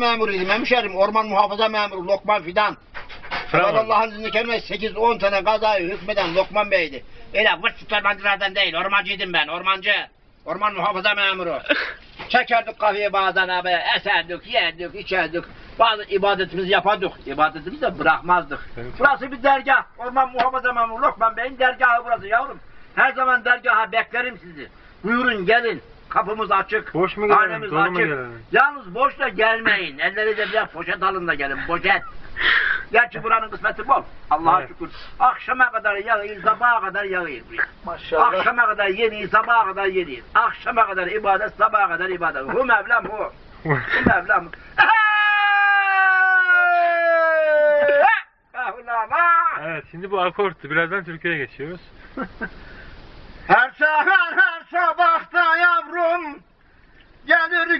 memuruyum hemşerim. Orman muhafaza memuru Lokman Fidan. Bravo. Allah'ın izniyle kelime 8-10 tane kazayı hükmeden Lokman Bey'di. Öyle vırt süpermancılardan değil. Ormancıydım ben. Ormancı. Orman muhafaza memuru. Çekerdik kafeye bazen abi. Eserdik, yerdik, içerdik. Bazı ibadetimizi yapardık. İbadetimizi de bırakmazdık. Evet. Burası bir dergah. Orman muhafaza memuru Lokman Bey'in dergahı burası yavrum. Her zaman dergaha beklerim sizi. Buyurun gelin. Kapımız açık. Boş mu gelelim, dolu mu açık. gelelim? Yalnız boşla gelmeyin. Ellerinize biraz poşet alın da gelin. Poşet. Gerçi buranın kısmeti bol. Allah'a Evet. şükür. Akşama kadar yağıyor, sabaha kadar yağıyor. Maşallah. Akşama kadar yeniyor, sabaha kadar yeniyor. Akşama kadar ibadet, sabaha kadar ibadet. Hu Mevlam hu. Hu Mevlam. evet şimdi bu akorttu. Birazdan Türkiye'ye geçiyoruz. Her seher her